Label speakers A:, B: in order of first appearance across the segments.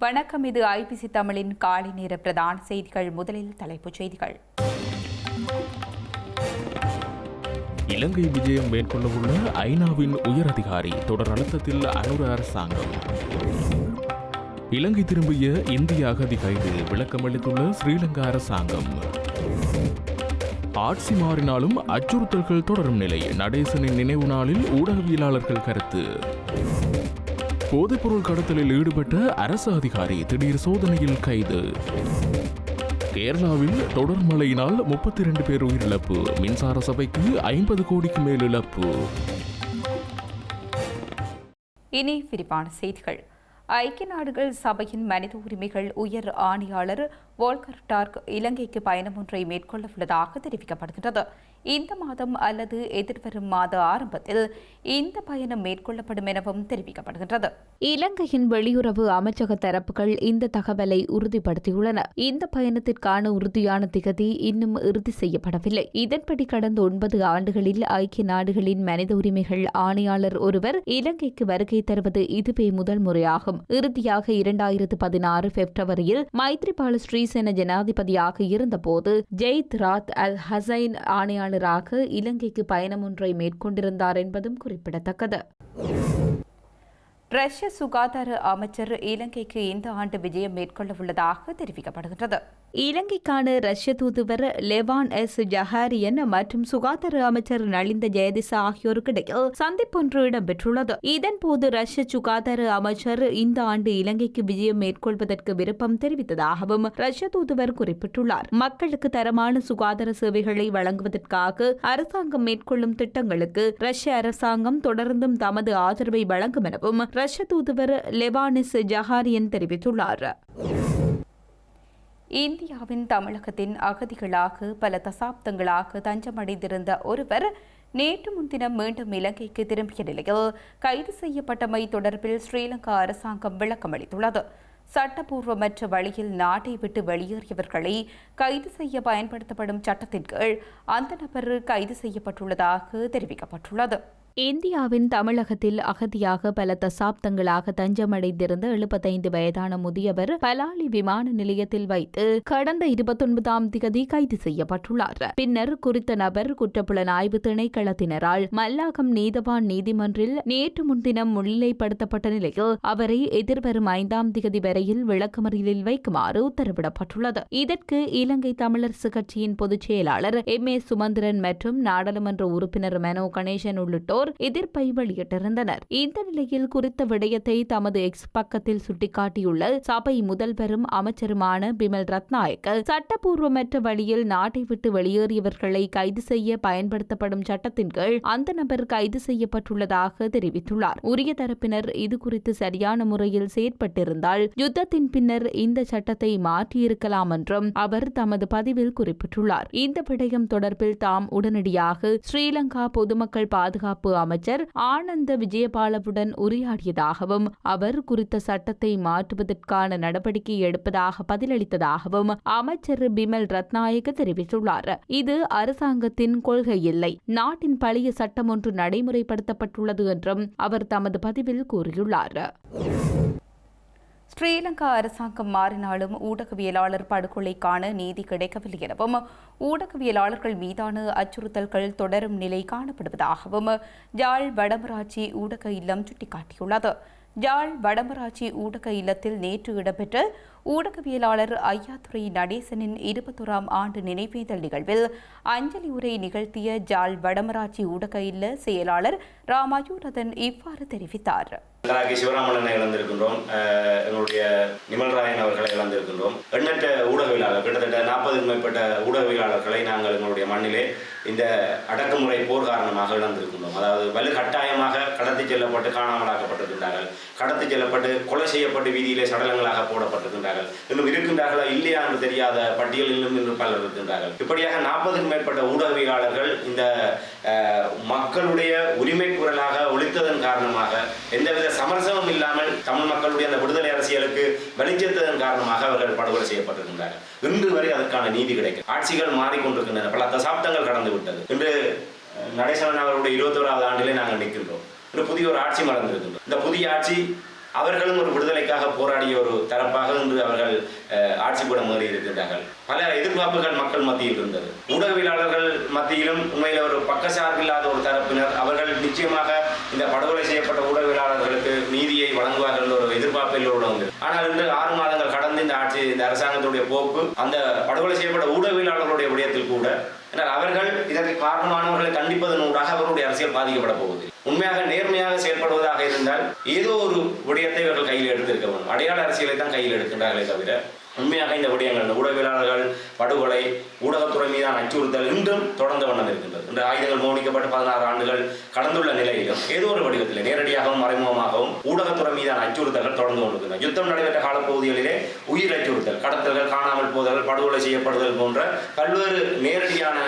A: வணக்கம் இது ஐபிசி தமிழின் காலை நேர பிரதான செய்திகள். முதலில் தலைப்புச் செய்திகள்.
B: இலங்கை விஜயம் மேற்கொள்ளவுள்ள ஐநாவின் உயர் அதிகாரி தொடர் அழுத்தத்தில் அனுர அரசாங்கம். இலங்கை திரும்பிய இந்திய அகதி கைது விளக்கமளித்துள்ள ஸ்ரீலங்கா அரசாங்கம். ஆட்சி மாறினாலும் அச்சுறுத்தல்கள் தொடரும் நிலை நடேசனின் நினைவு நாளில் ஊடகவியலாளர்கள் கருத்து. போதைப்பொருள் கடத்தலில் ஈடுபட்ட அரசு அதிகாரி திடீர் சோதனையில் கைது. கேரளாவில் தொடர் மழையினால் முப்பத்தி ரெண்டு பேர் உயிரிழப்பு. மின்சார சபைக்கு ஐம்பது கோடிக்கு மேல் இழப்பு.
A: இனி விரிவான செய்திகள். ஐக்கிய நாடுகள் சபையின் மனித உரிமைகள் உயர் ஆணையாளர் வோல்கர் டார்க் இலங்கைக்கு பயணம் ஒன்றை மேற்கொள்ள உள்ளதாக தெரிவிக்கப்படுகின்றது. இந்த மாதம் அல்லது எதிர்வரும் மாத ஆரம்பத்தில் இந்த பயணம் மேற்கொள்ளப்படும் எனவும் தெரிவிக்கப்படுகின்றது.
C: இலங்கையின் வெளியுறவு அமைச்சக தரப்புகள் இந்த தகவலை உறுதிப்படுத்தியுள்ளன. இந்த பயணத்திற்கான உறுதியான திகதி இன்னும் இறுதி செய்யப்படவில்லை. இதன்படி கடந்த ஒன்பது ஆண்டுகளில் ஐக்கிய நாடுகளின் மனித உரிமைகள் ஆணையாளர் ஒருவர் இலங்கைக்கு வருகை தருவது இதுவே முதல் முறையாகும். இறுதியாக இரண்டாயிரத்து பதினாறு பிப்ரவரியில் மைத்ரிபால ஸ்ரீசேன ஜனாதிபதியாக இருந்தபோது ஜெயித் ராத் அல் ஹசைன் ஆணையாளராக இலங்கைக்கு பயணம் ஒன்றை மேற்கொண்டிருந்தார் என்பதும் குறிப்பிடத்தக்கது.
A: ரஷ்ய சுகாதார அமைச்சர் இலங்கைக்கு இந்த ஆண்டு விஜயம் மேற்கொள்ள உள்ளதாக தெரிவிக்கப்படுகின்றது.
C: இலங்கைக்கான ரஷ்ய தூதுவர் லெவான் எஸ். ஜஹாரியன் மற்றும் சுகாதார அமைச்சர் நலிந்த ஜெயதிசா ஆகியோருக்கிடையில் சந்திப்பொன்று இடம்பெற்றுள்ளது. இதன்போது ரஷ்ய சுகாதார அமைச்சர் இந்த ஆண்டு இலங்கைக்கு விஜயம் மேற்கொள்வதற்கு விருப்பம் தெரிவித்ததாகவும் ரஷ்ய தூதுவர் குறிப்பிட்டுள்ளார். மக்களுக்கு தரமான சுகாதார சேவைகளை வழங்குவதற்காக அரசாங்கம் மேற்கொள்ளும் திட்டங்களுக்கு ரஷ்ய அரசாங்கம் தொடர்ந்தும் தமது ஆதரவை வழங்கும் எனவும் ரஷ்ய தூதுவர் லெவானிஸ் ஜஹாரியன் தெரிவித்துள்ளார்.
A: இந்தியாவின் தமிழகத்தின் அகதிகளாக பல தசாப்தங்களாக தஞ்சமடைந்திருந்த ஒருவர் நேற்று முன்தினம் மீண்டும் இலங்கைக்கு திரும்பிய நிலையில் கைது செய்யப்பட்டமை தொடர்பில் ஸ்ரீலங்கா அரசாங்கம் விளக்கமளித்துள்ளது சட்டபூர்வமற்ற வழியில் நாட்டை விட்டு வெளியேறியவர்களை கைது செய்ய பயன்படுத்தப்படும் சட்டத்தின் கீழ் அந்த நபர் கைது செய்யப்பட்டுள்ளதாக தெரிவிக்கப்பட்டுள்ளது.
C: இந்தியாவின் தமிழகத்தில் அகதியாக பல தசாப்தங்களாக தஞ்சமடைந்திருந்த எழுபத்தைந்து வயதான முதியவர் பலாலி விமான நிலையத்தில் வைத்து கடந்த இருபத்தொன்பதாம் திகதி கைது செய்யப்பட்டுள்ளார். பின்னர் குறித்த நபர் குற்றப்புலனாய்வு திணைக்களத்தினரால் மல்லாகம் நீதவான் நீதிமன்றில் நேற்று முன்தினம் முன்னிலைப்படுத்தப்பட்ட நிலையில் அவரை எதிர்வரும் ஐந்தாம் திகதி வரையில் விளக்கமறியலில் வைக்குமாறு உத்தரவிடப்பட்டுள்ளது. இதற்கு இலங்கை தமிழரசு கட்சியின் பொதுச் செயலாளர் எம் ஏ சுமந்திரன் மற்றும் நாடாளுமன்ற உறுப்பினர் மனோ கணேசன் உள்ளிட்டோர் எதிர்ப்பை வெளியிட்டிருந்தனர். இந்த நிலையில் குறித்த விடயத்தை தமது எக்ஸ் பக்கத்தில் சுட்டிக்காட்டியுள்ள சபை முதல்வரும் அமைச்சருமான பிமல் ரத்நாயக்க சட்டப்பூர்வமற்ற வழியில் நாட்டை விட்டு வெளியேறியவர்களை கைது செய்ய பயன்படுத்தப்படும் சட்டத்தின் கீழ் அந்த நபர் கைது செய்யப்பட்டுள்ளதாக தெரிவித்துள்ளார். உரிய தரப்பினர் இது குறித்து சரியான முறையில் செயற்பட்டிருந்தால் யுத்தத்தின் பின்னர் இந்த சட்டத்தை மாற்றியிருக்கலாம் என்றும் அவர் தமது பதிவில் குறிப்பிட்டுள்ளார். இந்த விடயம் தொடர்பில் தாம் உடனடியாக ஸ்ரீலங்கா பொதுமக்கள் பாதுகாப்பு அமைச்சர் ஆனந்த விஜயபாலவுடன் உரையாடியதாகவும் அவர் குறித்த சட்டத்தை மாற்றுவதற்கான நடவடிக்கை எடுப்பதாக பதிலளித்ததாகவும் அமைச்சர் பிமல் ரத்நாயக்க தெரிவித்துள்ளார். இது அரசாங்கத்தின் கொள்கை இல்லை நாட்டின் பழைய சட்டம் ஒன்று நடைமுறைப்படுத்தப்பட்டுள்ளது என்றும் அவர் தமது பதிவில் கூறியுள்ளார்.
A: ஸ்ரீலங்கா அரசாங்கம் மாறினாலும் ஊடகவியலாளர் படுகொலைக்கான நீதி கிடைக்கவில்லை எனவும் ஊடகவியலாளர்கள் மீதான அச்சுறுத்தல்கள் தொடரும் நிலை காணப்படுவதாகவும் ஜாழ் வடமராட்சி ஊடக இல்லம் சுட்டிக்காட்டியுள்ளது. ஜாழ் வடமராட்சி ஊடக இல்லத்தில் நேற்று இடம்பெற்ற ஊடகவியலாளர் ஐயாத்துறை நடேசனின் இருபத்தோராம் ஆண்டு நினைவேந்தல் நிகழ்வில் அஞ்சலி உரை நிகழ்த்திய ஜாழ் வடமராட்சி ஊடக இல்ல செயலாளர் ராமாயூரதன் இவ்வாறு தெரிவித்தார்.
D: கலாக்கி சிவராமலனை இழந்திருக்கின்றோம் எங்களுடைய நிமல்ராயன் அவர்களை இழந்திருக்கின்றோம் எண்ணற்ற ஊடகவியலாளர் கிட்டத்தட்ட நாற்பதுக்கும் மேற்பட்ட ஊடகவியலாளர்களை நாங்கள் எங்களுடைய மண்ணிலே இந்த அடக்குமுறை போர் காரணமாக இழந்திருக்கின்றோம். அதாவது வலு கட்டாயமாக கடத்தி செல்லப்பட்டு காணாமலாக்கப்பட்டிருக்கின்றார்கள். கடத்தி செல்லப்பட்டு கொலை செய்யப்பட்டு வீதியிலே சடலங்களாக போடப்பட்டிருக்கின்றார்கள். இருக்கின்றார்கள். இன்னும் இருக்கின்றார்களா இல்லையா என்று தெரியாத பட்டியலிலும் இன்னும் பலர் இருக்கின்றார்கள். இப்படியாக நாற்பதுக்கும் மேற்பட்ட ஊடகவியலாளர்கள் இந்த மக்களுடைய உரிமை குரலாக ஒழித்ததன் காரணமாக எந்தவித சமரசமும் இல்லாமல் தமிழ் மக்களுடைய அந்த விடுதலை அரசியலுக்கு வெளிச்சத்ததன் காரணமாக அவர்கள் படுகொலை செய்யப்பட்டிருக்கின்றார்கள். இன்று வரை அதற்கான நீதி கிடைக்கும் ஆட்சிகள் மாறிக்கொண்டிருக்கின்றன. பல தசாப்தங்கள் கடந்து விட்டது. இன்று அஹ், நடேசன் அவருடைய இருபத்தோராவது ஆண்டிலே நாங்கள் நிற்கின்றோம். இன்று புதிய ஒரு ஆட்சி மறந்திருக்கின்றோம் இந்த புதிய ஆட்சி அவர்களும் ஒரு விடுதலைக்காக போராடிய ஒரு தரப்பாக இன்று அவர்கள் ஆட்சி கூட மாறி இருக்கின்றார்கள். பல எதிர்பார்ப்புகள் மக்கள் மத்தியில் இருந்தது. ஊடகவியலாளர்கள் மத்தியிலும் உண்மையில் ஒரு பக்கசார்பில்லாத ஒரு தரப்பினர் அவர்கள் நிச்சயமாக இந்த படுகொலை செய்யப்பட்ட ஊடகவியலாளர்களுக்கு நீதியை வழங்குவார்கள் ஒரு எதிர்பார்ப்பில் எல்லோருடன் ஆனால் இன்று ஆறு மாதங்கள் கடந்து இந்த ஆட்சி இந்த அரசாங்கத்துடைய போக்கு அந்த படுகொலை செய்யப்பட்ட ஊடகவியலாளர்களுடைய விடயத்தில் கூட என்றால் அவர்கள் இதற்கு காரணமானவர்களை கண்டிப்பதன் ஊடாக அவருடைய அரசியல் பாதிக்கப்பட போகுது. உண்மையாக நேர்மையாக செயல்படுவதாக இருந்தால் ஏதோ ஒரு விடயத்தை இவர்கள் கையில் எடுத்திருக்க வேண்டும். அடையாள அரசியலை தான் கையில் எடுக்கின்றார்களே தவிர உண்மையாக இந்த விடயங்கள் இந்த ஊடகவியலாளர்கள் படுகொலை ஊடகத்துறை மீதான அச்சுறுத்தல் இன்றும் தொடர்ந்த வண்ணம் இருக்கின்றது. இந்த ஆயுதங்கள் மோனிக்கப்பட்ட பதினாறு ஆண்டுகள் கடந்துள்ள நிலையிலும் ஏதோ ஒரு வடிவத்தில் நேரடியாகவும் மறைமுகமாகவும் ஊடகத்துறை மீதான அச்சுறுத்தல்கள் தொடர்ந்து கொண்டிருக்கின்றன. யுத்தம் நடைபெற்ற காலப்பகுதிகளிலே உயிர் அச்சுறுத்தல் கடத்தல்கள் காணாமல் போதல் படுகொலை செய்யப்படுதல் போன்ற பல்வேறு நேரடியான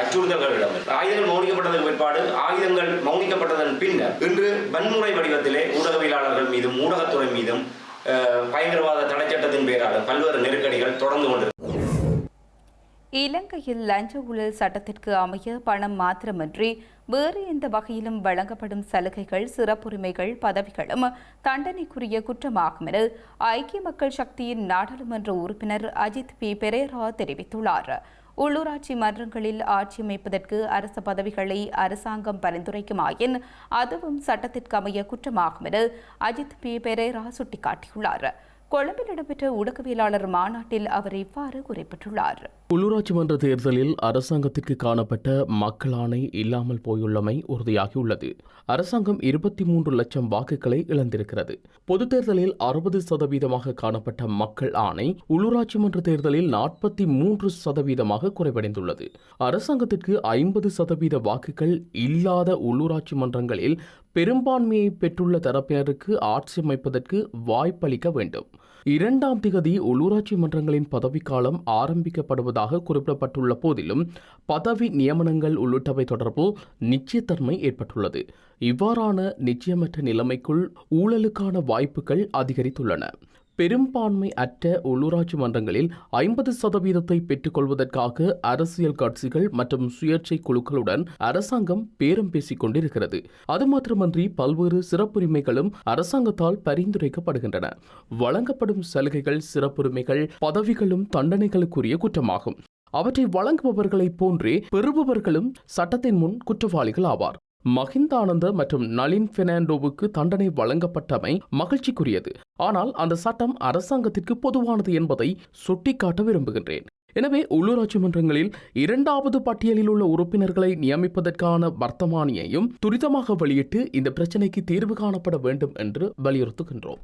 D: அச்சுறுத்தல்களிடம் அச்சுறுத்தல்கள் ஆயுதங்கள் மௌனிக்கப்பட்டதற்கு பிற்பாடு ஆயுதங்கள் மௌனிக்கப்பட்டதன் பின்னர் இன்று வன்முறை வடிவத்திலே ஊடகவியலாளர்கள் மீதும் ஊடகத்துறை மீதும் பயங்கரவாத தடைச்சட்டத்தின் பேராலும் பல்வேறு நெருக்கடிகள் தொடர்ந்து கொண்டிருக்கின்றன
A: இலங்கையில் லஞ்ச ஊழல் சட்டத்திற்கு அமைய பணம் மாத்திரமின்றி வேறு எந்த வகையிலும் வழங்கப்படும் சலுகைகள் சிறப்புரிமைகள் பதவிகளும் தண்டனைக்குரிய குற்றமாகும் என ஐக்கிய மக்கள் சக்தியின் நாடாளுமன்ற உறுப்பினர் அஜித் பி. பெரேரா தெரிவித்துள்ளார். உள்ளூராட்சி மன்றங்களில் ஆட்சி அமைப்பதற்கு அரசு பதவிகளை அரசாங்கம் பரிந்துரைக்குமாயின் அதுவும் சட்டத்திற்கு அமைய குற்றமாகும் என அஜித் பி. பெரேரா சுட்டிக்காட்டியுள்ளார். கொழும்பில் இடம்பெற்ற ஊடகவியலாளர் மாநாட்டில் அவர் இவ்வாறு குறிப்பிட்டுள்ளார்.
B: உள்ளூராட்சி மன்ற தேர்தலில் அரசாங்கத்திற்கு காணப்பட்ட மக்கள் ஆணை இல்லாமல் போயுள்ளமை உறுதியாகியுள்ளது. அரசாங்கம் இருபத்தி மூன்று லட்சம் வாக்குகளை இழந்திருக்கிறது. பொதுத் தேர்தலில் அறுபது சதவீதமாக காணப்பட்ட மக்கள் ஆணை உள்ளூராட்சி மன்ற தேர்தலில் நாற்பத்தி மூன்று சதவீதமாக குறைவடைந்துள்ளது. அரசாங்கத்திற்கு ஐம்பது சதவீத வாக்குகள் இல்லாத உள்ளூராட்சி மன்றங்களில் பெரும்பான்மையை பெற்றுள்ள தரப்பினருக்கு ஆட்சி அமைப்பதற்கு வாய்ப்பளிக்க வேண்டும். இரண்டாம் திகதி உள்ளூராட்சி மன்றங்களின் பதவிக்காலம் ஆரம்பிக்கப்படுவதாக குறிப்பிடப்பட்டுள்ள போதிலும் பதவி நியமனங்கள் உள்ளிட்டவை தொடர்பில் நிச்சயத்தன்மை ஏற்பட்டுள்ளது. இவ்வாறான நிச்சயமற்ற நிலைமைக்குள் ஊழலுக்கான வாய்ப்புகள் அதிகரித்துள்ளன. பெரும்பான்மை அற்ற உள்ளூராட்சி மன்றங்களில் ஐம்பது சதவீதத்தை பெற்றுக்கொள்வதற்காக அரசியல் கட்சிகள் மற்றும் சுயேட்சை குழுக்களுடன் அரசாங்கம் பேரம் பேசிக் கொண்டிருக்கிறது. அது மாத்திரமன்றி பல்வேறு சிறப்புரிமைகளும் அரசாங்கத்தால் பரிந்துரைக்கப்படுகின்றன. வழங்கப்படும் சலுகைகள் சிறப்புரிமைகள் பதவிகளும் தண்டனைகளுக்குரிய குற்றமாகும். அவற்றை வழங்குபவர்களைப் போன்றே பெறுபவர்களும் சட்டத்தின் முன் குற்றவாளிகள் ஆவார். மஹிந்தானந்த மற்றும் நளின் பெர்னாண்டோவுக்கு தண்டனை வழங்கப்பட்டமை மகிழ்ச்சிக்குரியது. ஆனால் அந்த சட்டம் அரசாங்கத்திற்கு பொதுவானது என்பதை சுட்டிக்காட்ட விரும்புகின்றேன். எனவே உள்ளூராட்சி மன்றங்களில் இரண்டாவது பட்டியலில் உள்ள உறுப்பினர்களை நியமிப்பதற்கான வர்த்தமானியையும் துரிதமாக வெளியிட்டு இந்த பிரச்சினைக்கு தீர்வு காணப்பட வேண்டும் என்று வலியுறுத்துகின்றோம்.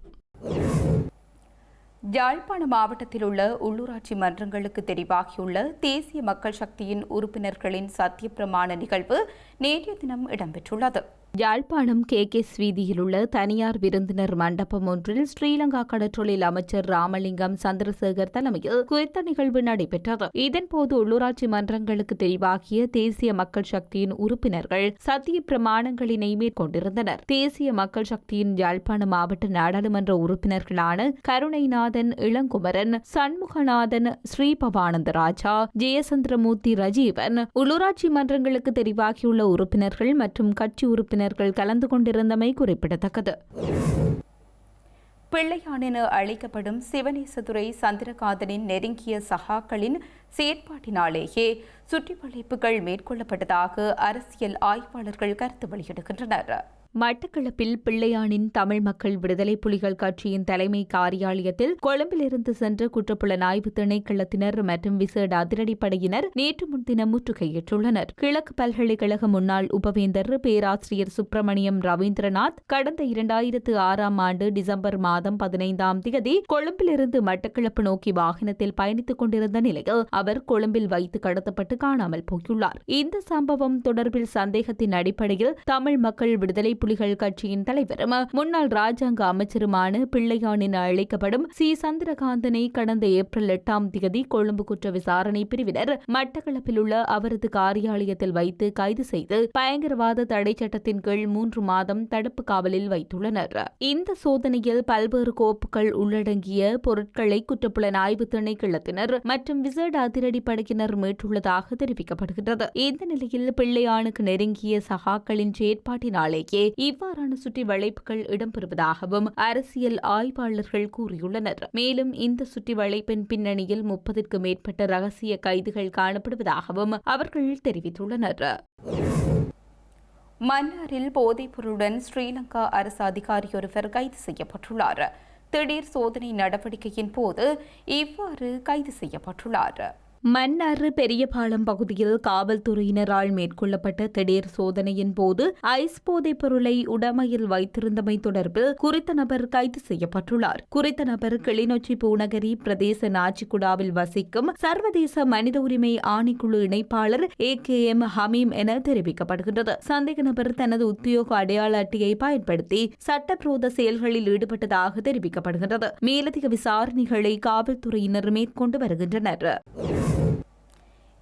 A: யாழ்ப்பாண மாவட்டத்தில் உள்ள உள்ளூராட்சி மன்றங்களுக்கு தெரிவாகியுள்ள தேசிய மக்கள் சக்தியின் உறுப்பினர்களின் சத்தியப்பிரமாண நிகழ்வு நேற்றைய தினம் இடம்பெற்றுள்ளது.
C: யாழ்ப்பாணம் கே கே வீதியில் உள்ள தனியார் விருந்தினர் மண்டபம் ஒன்றில் ஸ்ரீலங்கா கடற்றொழில் அமைச்சர் ராமலிங்கம் சந்திரசேகர் தலைமையில் குறித்த நிகழ்வு நடைபெற்றது. இதன்போது உள்ளூராட்சி மன்றங்களுக்கு தெரிவாகிய தேசிய மக்கள் சக்தியின் உறுப்பினர்கள் சத்திய பிரமாணங்களினை மேற்கொண்டிருந்தனர். தேசிய மக்கள் சக்தியின் யாழ்ப்பாண மாவட்ட நாடாளுமன்ற உறுப்பினர்களான கருணைநாதன் இளங்குமரன் சண்முகநாதன் ஸ்ரீபவானந்த ராஜா ஜெயசந்திரமூர்த்தி ரஜீவன் உள்ளூராட்சி மன்றங்களுக்கு தெரிவாகியுள்ள உறுப்பினர்கள் மற்றும் கட்சி உறுப்பினர் உறுப்பினர்கள் கலந்து கொண்டிருந்தமை குறிப்பிடத்தக்கது.
A: பிள்ளையான் என அழைக்கப்படும் சிவனேசதுரை சந்திரகாதனின் நெருங்கிய சகாக்களின் செயற்பாட்டினாலேயே சுற்றிவளைப்புகள் மேற்கொள்ளப்பட்டதாக அரசியல் ஆய்வாளர்கள் கருத்து வெளியிடுகின்றனர்.
C: மட்டக்களப்பில் பிள்ளையானின் தமிழ் மக்கள் விடுதலை புலிகள் கட்சியின் தலைமை காரியாலயத்தில் கொழும்பிலிருந்து சென்ற குற்றப்புலனாய்வு திணைக்களத்தினர் மற்றும் விசேட அதிரடிப்படையினர் நேற்று முன்தினம் முற்றுகையிட்டுள்ளனர். கிழக்கு பல்கலைக்கழக முன்னாள் உபவேந்தர் பேராசிரியர் சுப்பிரமணியம் ரவீந்திரநாத் கடந்த இரண்டாயிரத்து ஆறாம் ஆண்டு டிசம்பர் மாதம் பதினைந்தாம் தேதி கொழும்பிலிருந்து மட்டக்களப்பு நோக்கி வாகனத்தில் பயணித்துக் கொண்டிருந்த நிலையில் அவர் கொழும்பில் வைத்து கடத்தப்பட்டு காணாமல் போயுள்ளார். இந்த சம்பவம் தொடர்பில் சந்தேகத்தின் அடிப்படையில் தமிழ் மக்கள் விடுதலை புலிகள் கட்சியின் தலைவரும் முன்னாள் ராஜாங்க அமைச்சருமான பிள்ளையான் என அழைக்கப்படும் சி. சந்திரகாந்தனை கடந்த ஏப்ரல் எட்டாம் தேதி கொழும்பு குற்ற விசாரணை பிரிவினர் மட்டக்களப்பில் உள்ள அவரது காரியாலயத்தில் வைத்து கைது செய்து பயங்கரவாத தடை சட்டத்தின் கீழ் மூன்று மாதம் தடுப்பு காவலில் வைத்துள்ளனர். இந்த சோதனையில் பல்வேறு கோப்புகள் உள்ளடங்கிய பொருட்களை குற்றப்புலனாய்வு திணைக்களத்தினர் மற்றும் விசேட அதிரடிப்படையினர் மீட்டுள்ளதாக தெரிவிக்கப்படுகிறது இந்த நிலையில் பிள்ளையானுக்கு நெருங்கிய சகாக்களின் செயற்பாட்டினாலேயே இவ்வாறான சுற்றி வளைப்புகள் இடம்பெறுவதாகவும் அரசியல் ஆய்வாளர்கள் கூறியுள்ளனர். மேலும் இந்த சுற்றி வளைப்பின் பின்னணியில் முப்பதிற்கு மேற்பட்ட ரகசிய கைதுகள் காணப்படுவதாகவும் அவர்கள் தெரிவித்துள்ளனர்.
A: மன்னாரில் போதைப்பொருளுடன் ஸ்ரீலங்கா அரசு அதிகாரி ஒருவர் கைது செய்யப்பட்டுள்ளார். திடீர் சோதனை நடவடிக்கையின் போது இவ்வாறு கைது செய்யப்பட்டுள்ளார்.
C: மன்னார் பெரியபாலம் பகுதியில் காவல்துறையினரால் மேற்கொள்ளப்பட்ட திடீர் சோதனையின் போது ஐஸ் போதைப் பொருளை உடமையில் வைத்திருந்தமை தொடர்பில் குறித்த நபர் கைது செய்யப்பட்டுள்ளார். குறித்த நபர் கிளிநொச்சி பூநகரி பிரதேச நாச்சிக்குடாவில் வசிக்கும் சர்வதேச மனித உரிமை ஆணைக்குழு இணைப்பாளர் ஏ கே எம் ஹமீம் என தெரிவிக்கப்படுகின்றது. சந்தேக நபர் தனது உத்தியோக அடையாள அட்டையை பயன்படுத்தி சட்டவிரோத செயல்களில் ஈடுபட்டதாக தெரிவிக்கப்படுகின்றது. மேலதிக விசாரணைகளை காவல்துறையினர் மேற்கொண்டு வருகின்றனர்.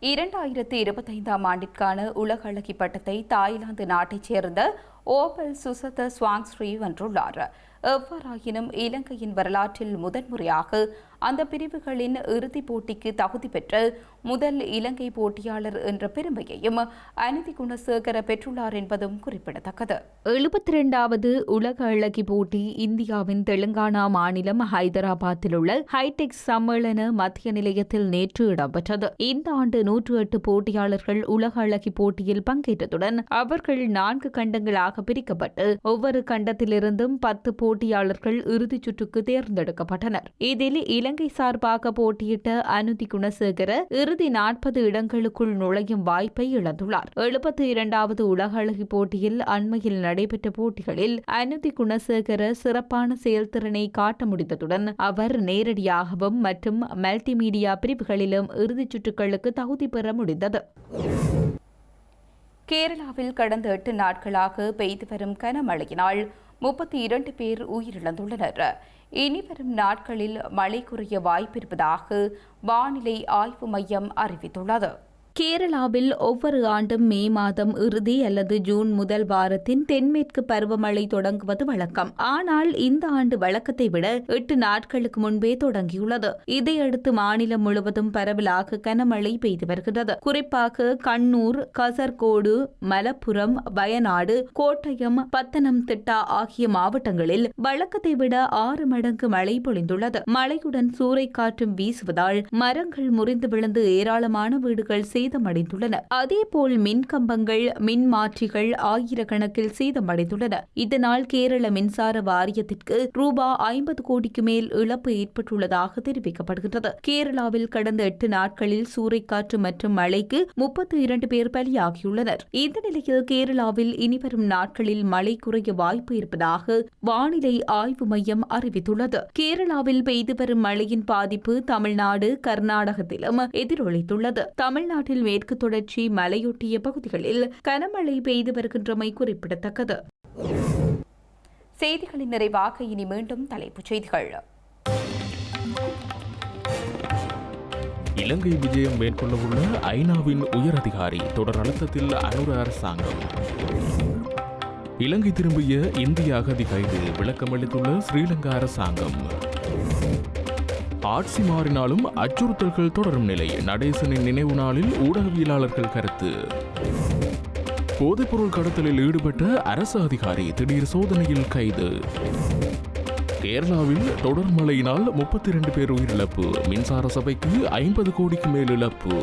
A: இரண்டாயிரத்தி இருபத்தைந்தாம் ஆண்டிற்கான உலக அழகி பட்டத்தை தாய்லாந்து நாட்டைச் சேர்ந்த ஓபல் சுசத ஸ்வாங்ஸ்ரீ வென்றுள்ளார். எவ்வாறாயினும் இலங்கையின் வரலாற்றில் முதன்முறையாக அந்த பிரிவுகளின் இறுதிப் போட்டிக்கு தகுதி பெற்ற முதல் இலங்கை போட்டியாளர் என்ற பெருமையையும் அனிதி குணசேகர பெற்றுள்ளார் என்பதும் குறிப்பிடத்தக்கது.
C: எழுபத்தி இரண்டாவது உலக அழகி போட்டி இந்தியாவின் தெலுங்கானா மாநிலம் ஹைதராபாத்தில் உள்ள ஹைடெக் சம்மேளன மத்திய நிலையத்தில் நேற்று இடம்பெற்றது. இந்த ஆண்டு நூற்று எட்டு போட்டியாளர்கள் உலக அழகி போட்டியில் பங்கேற்றதுடன் அவர்கள் நான்கு கண்டங்களாக பிரிக்கப்பட்டு ஒவ்வொரு கண்டத்திலிருந்தும் பத்து போட்டியாளர்கள் இறுதிச் சுற்றுக்கு தேர்ந்தெடுக்கப்பட்டனர். இதில் இலங்கை சார்பாக போட்டியிட்ட அனுதி குணசேகர இறுதி நாற்பது இடங்களுக்குள் நுழையும் வாய்ப்பை இழந்துள்ளார். எழுபத்தி இரண்டாவது உலக அழகி போட்டியில் அண்மையில் நடைபெற்ற போட்டிகளில் அனுதி குணசேகர சிறப்பான செயல்திறனை காட்ட முடிந்ததுடன் அவர் நேரடியாகவும் மற்றும் மல்டிமீடியா பிரிவுகளிலும் இறுதிச் சுற்றுகளுக்கு தகுதி பெற முடிந்தது.
A: கேரளாவில் கடந்த எட்டு நாட்களாக பெய்து வரும் கனமழையினால் முப்பத்தி இரண்டு பேர் உயிரிழந்துள்ளனர். இனி வரும் நாட்களில் மழை குறைய வாய்ப்பிருப்பதாக வானிலை ஆய்வு மையம் அறிவித்துள்ளது.
C: கேரளாவில் ஒவ்வொரு ஆண்டும் மே மாதம் இறுதி அல்லது ஜூன் முதல் வாரத்தின் தென்மேற்கு பருவமழை தொடங்குவது வழக்கம். ஆனால் இந்த ஆண்டு வழக்கத்தை விட எட்டு நாட்களுக்கு முன்பே தொடங்கியுள்ளது. இதையடுத்து மாநிலம் முழுவதும் பரவலாக கனமழை பெய்து வருகிறது. குறிப்பாக கண்ணூர் கசர்கோடு மலப்புரம் வயநாடு கோட்டயம் பத்தனம்திட்டா ஆகிய மாவட்டங்களில் வழக்கத்தை விட ஆறு மடங்கு மழை பொழிந்துள்ளது. மழையுடன் சூறைக்காற்றும் வீசுவதால் மரங்கள் முறிந்து விழுந்து ஏராளமான வீடுகள் சேதமடைந்துள்ளன. அதேபோல் மின் கம்பங்கள் மின் மாற்றிகள் ஆயிரக்கணக்கில் சேதமடைந்துள்ளன. இதனால் கேரள மின்சார வாரியத்திற்கு ரூபா ஐம்பது கோடிக்கு மேல் இழப்பு ஏற்பட்டுள்ளதாக தெரிவிக்கப்படுகிறது கேரளாவில் கடந்த எட்டு நாட்களில் சூறைக்காற்று மற்றும் மழைக்கு முப்பத்தி இரண்டு பேர் பலியாகியுள்ளனர். இந்த நிலையில் கேரளாவில் இனிவரும் நாட்களில் மழை குறைய வாய்ப்பு இருப்பதாக வானிலை ஆய்வு மையம் அறிவித்துள்ளது. கேரளாவில் பெய்து வரும் மழையின் பாதிப்பு தமிழ்நாடு கர்நாடகத்திலும் எதிரொலித்துள்ளது. தமிழ்நாட்டில் மேற்கு தொடர்ச்சி மலையொட்டிய பகுதிகளில் கனமழை பெய்து வருகின்றமை குறிப்பிடத்தக்கது.
A: செய்திகளின் நிறைவாக இனி மீண்டும் தலைப்புச் செய்திகள்.
B: இலங்கை விஜயம் மேற்கொள்ளவுள்ள ஐநாவின் உயர் அதிகாரி தொடர் அழுத்தத்தில் அனுர அரசாங்கம். இலங்கை திரும்பிய இந்திய அகதி கைது விளக்கமளித்துள்ள ஸ்ரீலங்கா அரசாங்கம். ஆட்சி மாறினாலும் அச்சுறுத்தல்கள் தொடரும் நிலை. நடேசனின் நினைவு நாளில் ஊடகவியலாளர்கள் கருத்து. போதைப்பொருள் கடத்தலில் ஈடுபட்ட அரசு அதிகாரி திடீர் சோதனையில் கைது. கேரளாவில் தொடர் மழையினால் முப்பத்தி இரண்டு பேர் உயிரிழப்பு. மின்சார சபைக்கு ஐம்பது கோடிக்கு மேல் இழப்பு.